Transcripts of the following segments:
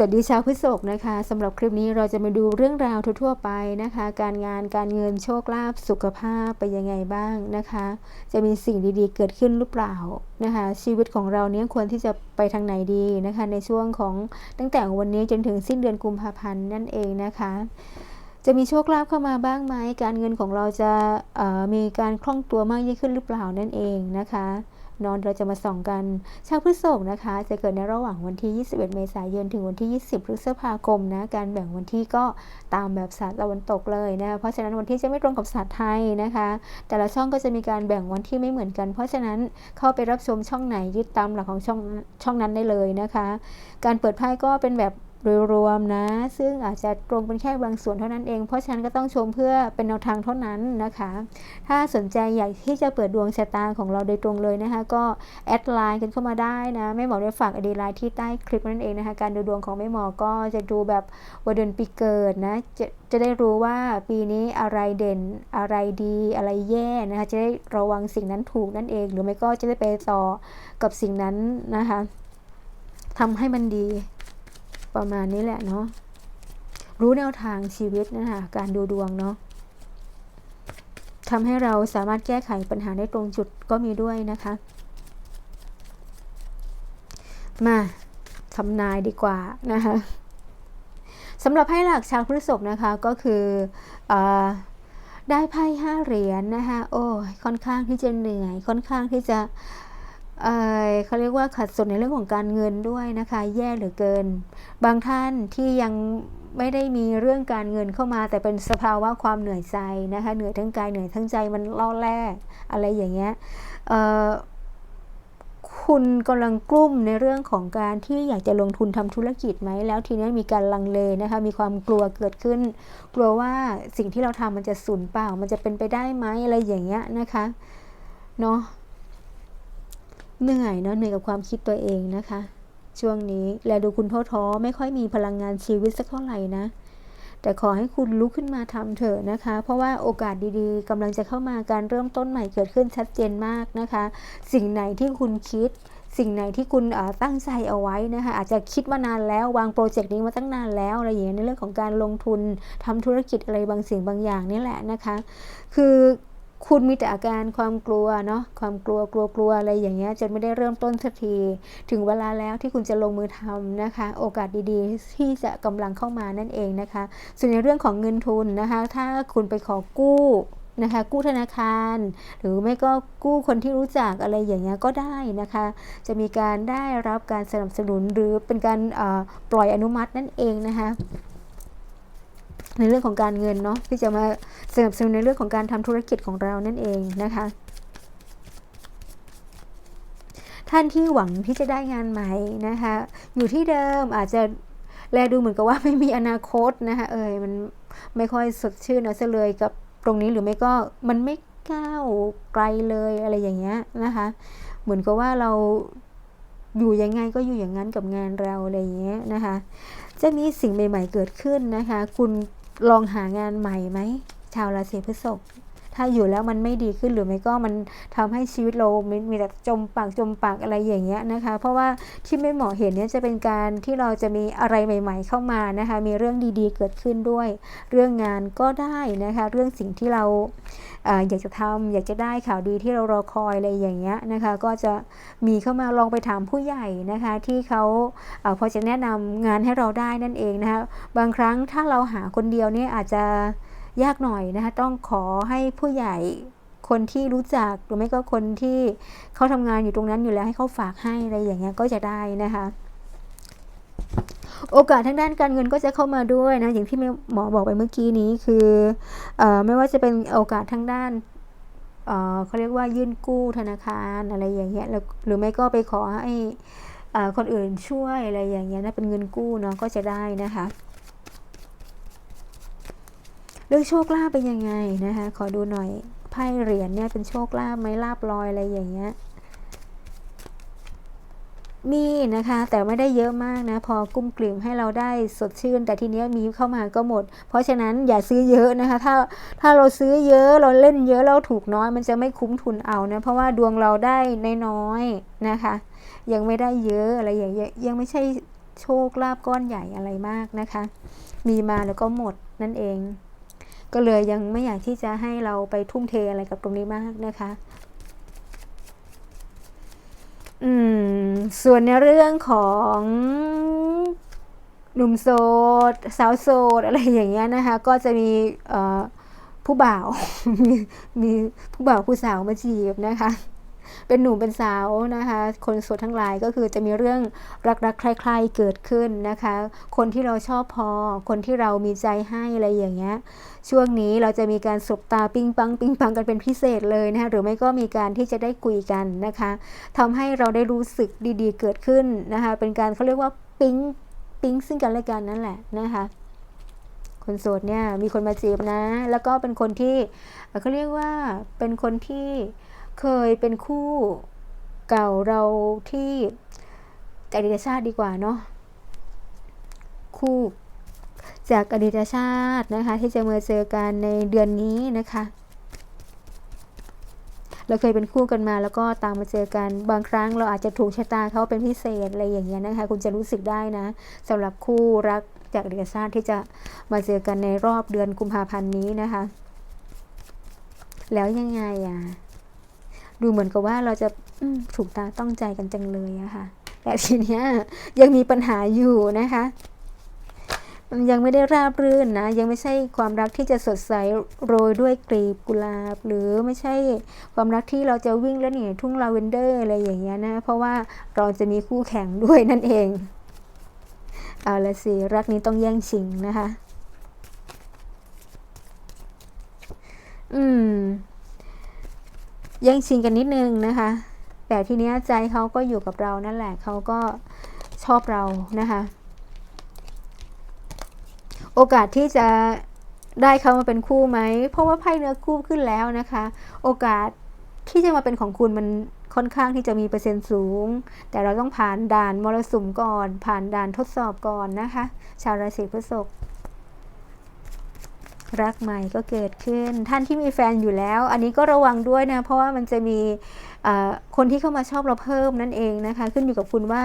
สวัสดีชาวพฤษภนะคะสำหรับคลิปนี้เราจะมาดูเรื่องราวทั่วๆไปนะคะ การงานการเงินโชคลาภสุขภาพไปยังไงบ้างนะคะ จะมีสิ่งดีๆ เกิดขึ้นหรือเปล่านะคะ ชีวิตของเราเนี้ยควรที่จะไปทางไหนดีนะคะ ในช่วงของตั้งแต่วันนี้จนถึงสิ้นเดือนกุมภาพันธ์นั่นเองนะคะ จะมีโชคลาภเข้ามาบ้างไหมการเงินของเราจะมีการคล่องตัวมากยิ่งขึ้นหรือเปล่านั่นเองนะคะ นอนเราจะมาส่องกัน ชาวพฤษภนะคะ จะเกิดในระหว่างวันที่ 21 เมษายนถึงวันที่ 20 พฤษภาคมนะการแบ่งวันที่ก็ตามแบบศาสตร์ตะวันตกเลยนะเพราะฉะนั้นวันที่จะไม่ตรงกับศาสตร์ไทยนะคะ แต่ละช่องก็จะมีการแบ่งวันที่ไม่เหมือนกัน เพราะฉะนั้นเข้าไปรับชมช่องไหนยึดตามหลักของช่องช่องนั้นได้เลยนะคะ การเปิดไพ่ก็เป็นแบบ โดยรวมนะ ซึ่งอาจจะตรงเป็นแค่บางส่วนเท่านั้นเอง เพราะฉะนั้นก็ต้องชมเพื่อเป็นแนวทางเท่านั้นนะคะ ถ้าสนใจอยากที่จะเปิดดวงชะตาของเราโดยตรงเลยนะคะ ก็แอดไลน์กันเข้ามาได้นะแม่หมอได้ฝากอดีไลน์ที่ใต้คลิปนั่นเองนะคะ การดูดวงของแม่หมอก็จะดูแบบวันเดือนปีเกิดนะจะจะได้รู้ว่าปีนี้อะไรเด่นอะไรดีอะไรแย่นะคะ จะได้ระวังสิ่งนั้นถูกนั่นเอง หรือไม่ก็จะได้ไปต่อกับสิ่งนั้นนะคะทำให้มันดี ประมาณนี้แหละเนาะรู้แนวทางชีวิตนะคะการดูดวงเนาะทำให้เราสามารถแก้ไขปัญหาได้ตรงจุดก็มีด้วยนะคะ มาทำนายดีกว่านะคะสำหรับไพ่หลักชาวพฤษภนะคะก็คืออได้ไพ่ห้าเหรียญนนะคะโอ้ค่อนข้างที่จะเหนื่อย ค่อนข้างที่จะ เขาเรียกว่าขัดสนในเรื่องของการเงินด้วยนะคะ แย่เหลือเกิน บางท่านที่ยังไม่ได้มีเรื่องการเงินเข้ามาแต่เป็นสภาวะความเหนื่อยใจนะคะเหนื่อยทั้งกายเหนื่อยทั้งใจมันล่อแร่อะไรอย่างเงี้ยคุณกำลังกลุ้มในเรื่องของการที่อยากจะลงทุนทำธุรกิจไหม แล้วทีนี้มีการลังเลนะคะ มีความกลัวเกิดขึ้น กลัวว่าสิ่งที่เราทำมันจะสูญเปล่า มันจะเป็นไปได้ไหมอะไรอย่างเงี้ยนะคะ เนาะ เหนื่อยเนาะเหนื่อยกับความคิดตัวเองนะคะ ช่วงนี้แลดูคุณท้อท้อไม่ค่อยมีพลังงานชีวิตสักเท่าไหร่นะ แต่ขอให้คุณลุกขึ้นมาทำเถอะนะคะ เพราะว่าโอกาสดีๆกำลังจะเข้ามาการเริ่มต้นใหม่เกิดขึ้นชัดเจนมากนะคะ สิ่งไหนที่คุณคิดสิ่งไหนที่คุณตั้งใจเอาไว้นะคะอาจจะคิดมานานแล้ววางโปรเจกต์นี้มาตั้งนานแล้วอะไรอย่างเงี้ยในเรื่องของการลงทุนทำธุรกิจอะไรบางสิ่งบางอย่างนี่แหละนะคะ คือ คุณมีแต่อาการความกลัวเนาะความกลัวกลัวกลัวอะไรอย่างเงี้ยจนไม่ได้เริ่มต้นสักที ถึงเวลาแล้วที่คุณจะลงมือทำนะคะ โอกาสดีๆ ที่จะกำลังเข้ามานั่นเองนะคะ ส่วนในเรื่องของเงินทุนนะคะ ถ้าคุณไปขอกู้นะคะกู้ธนาคาร หรือไม่ก็กู้คนที่รู้จักอะไรอย่างเงี้ยก็ได้นะคะ จะมีการได้รับการสนับสนุนหรือเป็นการปล่อยอนุมัตินั่นเองนะคะ ในเรื่องของการเงินเนาะที่จะมาสนับสนุนในเรื่องของการทำธุรกิจของเรานั่นเองนะคะท่านที่หวังที่จะได้งานใหม่นะคะ อยู่ที่เดิมอาจจะแลดูเหมือนกับว่าไม่มีอนาคตนะคะเอยมันไม่ค่อยสดชื่นเอาซะเลยกับตรงนี้หรือไม่ก็มันไม่ก้าวไกลเลยอะไรอย่างเงี้ยนะคะ เหมือนกับว่าเราอยู่ยังไงก็อยู่อย่างนั้นกับงานเราอะไรอย่างเงี้ยนะคะ จะมีสิ่งใหม่ ๆ เกิดขึ้นนะคะ คุณ ลองหางานใหม่ไหม ชาวราศีพฤษภ ถ้าอยู่แล้วมันไม่ดีขึ้นหรือไม่ก็มันทำให้ชีวิตเรามีแต่จมปากจมปากอะไรอย่างเงี้ยนะคะ เพราะว่าที่ไม่เหมาะเห็นเนี่ยจะเป็นการที่เราจะมีอะไรใหม่ ๆ เข้ามานะคะ มีเรื่องดีๆเกิดขึ้นด้วย เรื่องงานก็ได้นะคะ เรื่องสิ่งที่เราอยากจะทำอยากจะได้ข่าวดีที่เรารอคอยอะไรอย่างเงี้ยนะคะ ก็จะมีเข้ามาลองไปถามผู้ใหญ่นะคะ ที่เขาพอจะแนะนำงานให้เราได้นั่นเองนะคะบางครั้งถ้าเราหาคนเดียวเนี่ยอาจจะ ยากหน่อยนะคะต้องขอให้ผู้ใหญ่คนที่รู้จักหรือไม่ก็คนที่เขาทำงานอยู่ตรงนั้นอยู่แล้วให้เขาฝากให้อะไรอย่างเงี้ยก็จะได้นะคะโอกาสทางด้านการเงินก็จะเข้ามาด้วยนะอย่างที่หมอบอกไปเมื่อกี้นี้คืออไม่ว่าจะเป็นโอกาสทางด้านเขาเรียกว่ายื่นกู้ธนาคารอะไรอย่างเงี้ยหรือไม่ก็ไปขอให้คนอื่นช่วยอะไรอย่างเงี้ยนะเป็นเงินกู้เนาะก็จะได้นะคะ เรื่องโชคลาภเป็นยังไงนะคะ ขอดูหน่อยไพ่เหรียญเนี่ยเป็นโชคลาภไหมลาบลอยอะไรอย่างเงี้ยมีนะคะ แต่ไม่ได้เยอะมากนะ พอกุ้มกลิ่มให้เราได้สดชื่น แต่ทีเนี้ยมีเข้ามาก็หมด เพราะฉะนั้นอย่าซื้อเยอะนะคะ ถ้าถ้าเราซื้อเยอะเราเล่นเยอะเราถูกน้อย มันจะไม่คุ้มทุนเอานะ เพราะว่าดวงเราได้น้อยๆนะคะ ยังไม่ได้เยอะอะไรอย่างเงี้ยยังไม่ใช่โชคลาภก้อนใหญ่อะไรมากนะคะ มีมาแล้วก็หมดนั่นเอง ก็เลยยังไม่อยากที่จะให้เราไปทุ่มเทอะไรกับตรงนี้มากนะคะอืมส่วนในเรื่องของหนุ่มโสดสาวโสดอะไรอย่างเงี้ยนะคะ ก็จะมีผู้บ่าวมีผู้บ่าวผู้สาวมาจีบนะคะ เป็นหนุ่มเป็นสาวนะคะ คนโสดทั้งหลายก็คือจะมีเรื่องรักๆใครๆเกิดขึ้นนะคะ คนที่เราชอบพอ คนที่เรามีใจให้อะไรอย่างเงี้ยช่วงนี้เราจะมีการสบตาปิ้งปังปิ้งปังกันเป็นพิเศษเลยนะคะหรือไม่ก็มีการที่จะได้คุยกันนะคะทำให้เราได้รู้สึกดีๆ เกิดขึ้นนะคะเป็นการเขาเรียกว่าปิ้งปิ๊งซึ่งกันและกันนั่นแหละนะคะคนโสดเนี่ยมีคนมาจีบนะ แล้วก็เป็นคนที่เขาเรียกว่าเป็นคนที่ เคยเป็นคู่เก่าเราที่จากอดีตชาติดีกว่าเนาะคู่จากอดีตชาตินะคะ ที่จะมาเจอกันในเดือนนี้นะคะ เราเคยเป็นคู่กันมาแล้วก็ตามมาเจอกันบางครั้งเราอาจจะถูกชะตาเขาเป็นพิเศษอะไรอย่างเงี้ยนะคะ คุณจะรู้สึกได้นะสำหรับคู่รักจากเดือนชาติที่จะมาเจอกันในรอบเดือนกุมภาพันธ์นี้นะคะ แล้วยังไงอะ ดูเหมือนกับว่าเราจะถูกตาต้องใจกันจังเลยอะค่ะ แต่ทีเนี้ยยังมีปัญหาอยู่นะคะมันยังไม่ได้ราบรื่นนะ ยังไม่ใช่ความรักที่จะสดใสโรยด้วยกลีบกุหลาบ หรือไม่ใช่ความรักที่เราจะวิ่งแล้วหนีทุ่งลาเวนเดอร์อะไรอย่างเงี้ยนะ เพราะว่าเราจะมีคู่แข่งด้วยนั่นเอง เอาละสิ รักนี้ต้องแย่งชิงนะคะ อืม แย่งชิงกันนิดนึงนะคะ แต่ทีเนี้ยใจเขาก็อยู่กับเรานั่นแหละเขาก็ชอบเรานะคะ โอกาสที่จะได้เขามาเป็นคู่ไหม เพราะว่าไพ่เนื้อคู่ขึ้นแล้วนะคะ โอกาสที่จะมาเป็นของคุณมันค่อนข้างที่จะมีเปอร์เซ็นต์สูง แต่เราต้องผ่านด่านมรสุมก่อน ผ่านด่านทดสอบก่อนนะคะ ชาวราศีพฤษภ รักใหม่ก็เกิดขึ้น ท่านที่มีแฟนอยู่แล้ว อันนี้ก็ระวังด้วยนะ เพราะว่ามันจะมีคนที่เข้ามาชอบเราเพิ่มนั่นเองนะคะ ขึ้นอยู่กับคุณว่า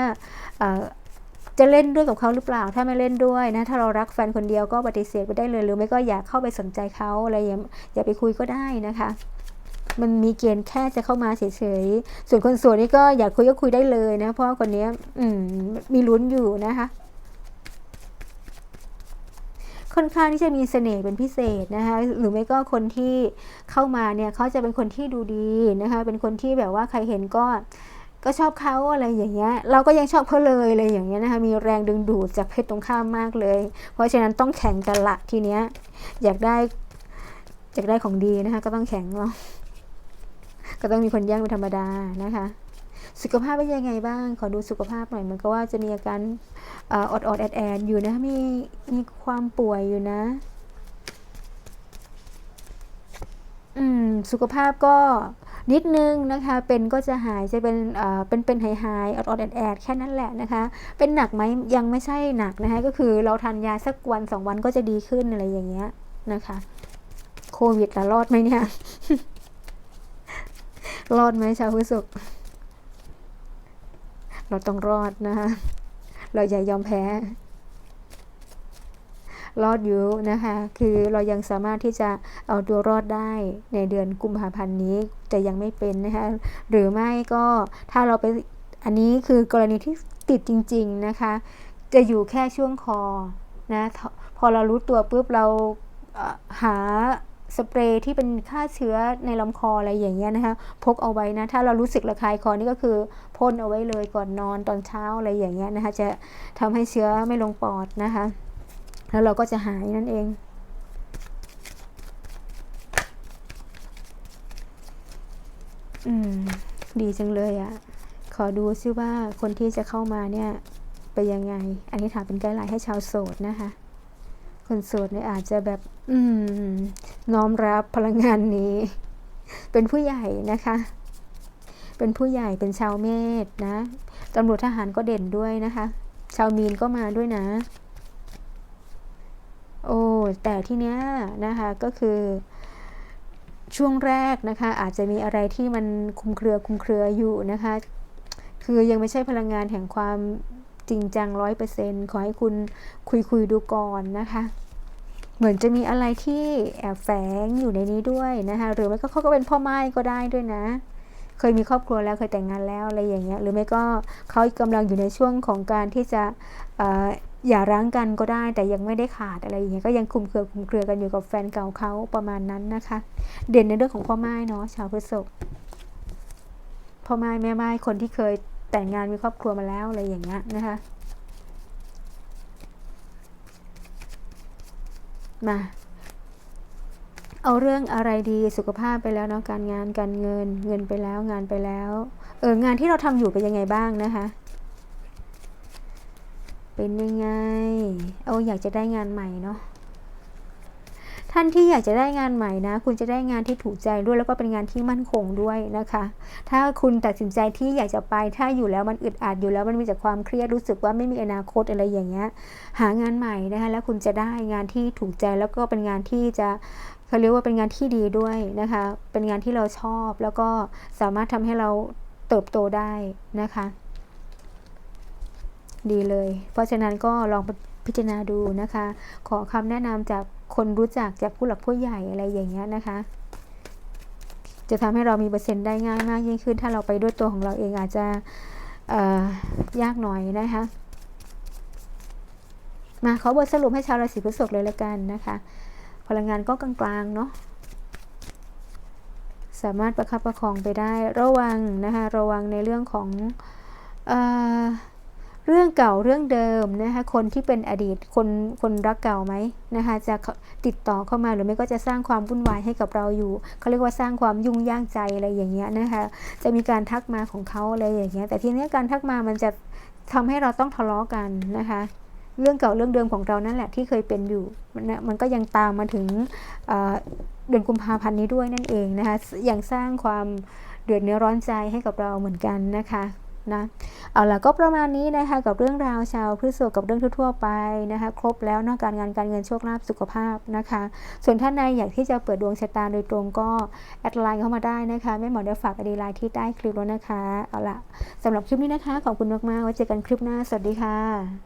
จะเล่นด้วยกับเขาหรือเปล่า ถ้าไม่เล่นด้วยนะ ถ้าเรารักแฟนคนเดียวก็ปฏิเสธไปได้เลย หรือไม่ก็อยากเข้าไปสนใจเขาอะไรอย่าอย่าไปคุยก็ได้นะคะมันมีเกณฑ์แค่จะเข้ามาเฉยๆ ส่วนคนสวยนี่ก็อยากคุยก็คุยได้เลยนะ เพราะคนนี้อืมมีลุ้นอยู่นะคะ ค่อนข้างที่จะมีเสน่ห์เป็นพิเศษนะคะหรือไม่ก็คนที่เข้ามาเนี่ยเขาจะเป็นคนที่ดูดีนะคะเป็นคนที่แบบว่าใครเห็นก็ก็ชอบเขาอะไรอย่างเงี้ย เราก็ยังชอบเขาเลยอะไรอย่างเงี้ยนะคะ มีแรงดึงดูดจากเพศตรงข้ามมากเลย เพราะฉะนั้นต้องแข่งกันละทีเนี้ย อยากได้อยากได้ของดีนะคะ ก็ต้องแข่งเนาะก็ต้องมีคนแย่งเป็นธรรมดานะคะ สุขภาพเป็นยังไงบ้าง ขอดูสุขภาพหน่อยมันก็ว่าจะมีอาการออดอดแอดแอดอยู่นะมีมีความป่วยอยู่นะ อืม สุขภาพก็นิดนึงนะคะ เป็นก็จะหายจะเป็นเอ่อเป็นเป็นหายหายอดอดแอดแอดแค่นั้นแหละนะคะ เป็นหนักไหมยังไม่ใช่หนักนะคะ ก็คือเราทานยาสักวันสองวันก็จะดีขึ้นอะไรอย่างเงี้ยนะคะ โควิดละรอดไหมเนี่ย รอดไหมชาวพฤษภ เราต้องรอดนะคะเราอย่ายอมแพ้ รอดอยู่นะคะ คือเรายังสามารถที่จะเอาตัวรอดได้ในเดือนกุมภาพันธ์นี้ แต่ยังไม่เป็นนะคะ หรือไม่ก็ถ้าเราไป อันนี้คือกรณีที่ติดจริง ๆนะคะ จะอยู่แค่ช่วงคอนะ พอเรารู้ตัวปุ๊บเราหา สเปรย์ที่เป็นฆ่าเชื้อในลำคออะไรอย่างเงี้ยนะคะพกเอาไว้นะถ้าเรารู้สึกระคายคอนี่ก็คือพ่นเอาไว้เลยก่อนนอนตอนเช้าอะไรอย่างเงี้ยนะคะจะทำให้เชื้อไม่ลงปอดนะคะ แล้วเราก็จะหายนั่นเองอืมดีจังเลยอะ่ะ ขอดูซิว่าคนที่จะเข้ามาเนี่ยไปยังไง อันนี้ถามเป็นไกด์ไลน์ให้ชาวโสดนะคะ คนโสดเนี่ยอาจจะแบบ อืม น้อมรับพลังงานนี้ เป็นผู้ใหญ่นะคะ เป็นผู้ใหญ่เป็นชาวเมษนะตำรวจทหารก็เด่นด้วยนะคะ ชาวมีนก็มาด้วยนะ โอ้แต่ที่เนี้ยนะคะก็คือช่วงแรกนะคะ อาจจะมีอะไรที่มันคุมเครือคุมเครืออยู่นะคะ คือยังไม่ใช่พลังงานแห่งความจริงจังร้อยเปอร์เซ็นขอให้คุณคุยคุยดูก่อนนะคะ เหมือนจะมีอะไรที่แอบแฝงอยู่ในนี้ด้วยนะคะหรือไม่ก็เขาก็เป็นพ่อไม้ก็ได้ด้วยนะ เคยมีครอบครัวแล้วเคยแต่งงานแล้วอะไรอย่างเงี้ยหรือไม่ก็เขากำลังอยู่ในช่วงของการที่จะอย่าร้างกันก็ได้แต่ยังไม่ได้ขาดอะไรอย่างเงี้ยก็ยังคุมเครือคุมเครือกันอยู่กับแฟนเก่าเขาประมาณนั้นนะคะ เด่นในเรื่องของพ่อไม้เนาะชาวพฤษภพ่อไม้แม่ไม้คนที่เคยแต่งงานมีครอบครัวมาแล้วอะไรอย่างเงี้ยนะคะ มา เอาเรื่องอะไรดีสุขภาพไปแล้วเนาะการงานการเงิน เงินไปแล้วงานไปแล้ว เอองานที่เราทำอยู่เป็นยังไงบ้างนะคะ เป็นยังไง เอาอยากจะได้งานใหม่เนาะ ท่านที่อยากจะได้งานใหม่นะ คุณจะได้งานที่ถูกใจด้วยแล้วก็เป็นงานที่มั่นคงด้วยนะคะ ถ้าคุณตัดสินใจที่อยากจะไป ถ้าอยู่แล้วมันอึดอัดอยู่แล้วมันมีแต่ความเครียดรู้สึกว่าไม่มีอนาคตอะไรอย่างเงี้ย หางานใหม่นะคะ แล้วคุณจะได้งานที่ถูกใจแล้วก็เป็นงานที่จะเขาเรียกว่าเป็นงานที่ดีด้วยนะคะ เป็นงานที่เราชอบแล้วก็สามารถทำให้เราเติบโตได้นะคะ ดีเลย เพราะฉะนั้นก็ลองพิจารณาดูนะคะ ขอคำแนะนำจาก คนรู้จักจากผู้หลักผู้ใหญ่อะไรอย่างเงี้ยนะคะ จะทำให้เรามีเปอร์เซ็นต์ได้ง่ายมากยิ่งขึ้น ถ้าเราไปด้วยตัวของเราเองอาจจะยากหน่อยนะคะ มาขอบทสรุปให้ชาวราศีพฤษภเลยละกันนะคะ พลังงานก็กลางๆเนาะสามารถประคับประคองไปได้ระวังนะคะระวังในเรื่องของอ เรื่องเก่าเรื่องเดิมนะคะคนที่เป็นอดีตคนคนรักเก่าไหมนะคะจะติดต่อเข้ามาหรือไม่ก็จะสร้างความวุ่นวายให้กับเราอยู่เขาเรียกว่าสร้างความยุ่งยากใจอะไรอย่างเงี้ยนะคะจะมีการทักมาของเขาอะไรอย่างเงี้ยแต่ทีนี้การทักมามันจะทำให้เราต้องทะเลาะกันนะคะเรื่องเก่าเรื่องเดิมของเรานั่นแหละที่เคยเป็นอยู่มันะมันก็ยังตามมาถึงเเดือนกุมภาพันธ์นี้ด้วยนั่นเองนะคะยังสร้างความเดือดเนื้อร้อนใจให้กับเราเหมือนกันนะคะ นะเอาล่ะก็ประมาณนี้นะคะกับเรื่องราวชาวพฤษภกับเรื่องทั่วๆไปนะคะ ครบแล้วนอกการงานการเงินโชคลาภสุขภาพนะคะ ส่วนท่านใดอยากที่จะเปิดดวงชะตาโดยตรงก็แอดไลน์เข้ามาได้นะคะแม่หมอเดี๋ยวฝากไอดีไลน์ที่ใต้คลิปแล้วนะคะเอาล่ะสำหรับคลิปนี้นะคะขอบคุณมากๆไว้เจอกันคลิปหน้าสวัสดีค่ะ